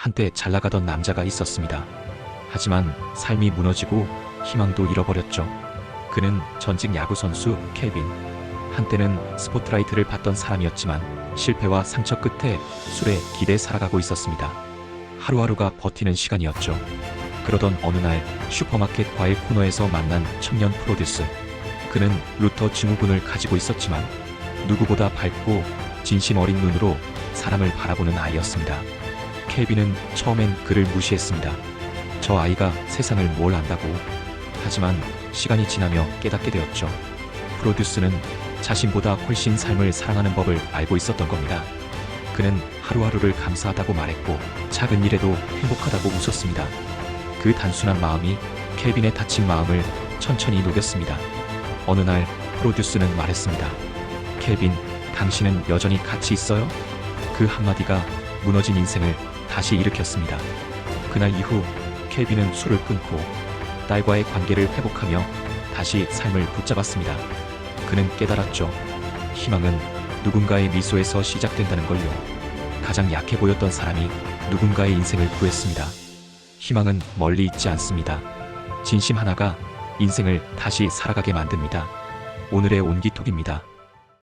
한때 잘 나가던 남자가 있었습니다. 하지만 삶이 무너지고 희망도 잃어버렸죠. 그는 전직 야구 선수 케빈. 한때는 스포트라이트를 받던 사람이었지만 실패와 상처 끝에 술에 기대 살아가고 있었습니다. 하루하루가 버티는 시간이었죠. 그러던 어느 날 슈퍼마켓 과일 코너에서 만난 청년 프로듀스. 그는 루터 증후군을 가지고 있었지만 누구보다 밝고 진심 어린 눈으로 사람을 바라보는 아이였습니다. 케빈은 처음엔 그를 무시했습니다. 저 아이가 세상을 뭘 안다고. 하지만 시간이 지나며 깨닫게 되었죠. 프로듀스는 자신보다 훨씬 삶을 사랑하는 법을 알고 있었던 겁니다. 그는 하루하루를 감사하다고 말했고 작은 일에도 행복하다고 웃었습니다. 그 단순한 마음이 케빈의 다친 마음을 천천히 녹였습니다. 어느 날 프로듀스는 말했습니다. 케빈, 당신은 여전히 같이 있어요? 그 한마디가 무너진 인생을 다시 일으켰습니다. 그날 이후 케빈은 술을 끊고 딸과의 관계를 회복하며 다시 삶을 붙잡았습니다. 그는 깨달았죠. 희망은 누군가의 미소에서 시작된다는 걸요. 가장 약해 보였던 사람이 누군가의 인생을 구했습니다. 희망은 멀리 있지 않습니다. 진심 하나가 인생을 다시 살아가게 만듭니다. 오늘의 온기톡입니다.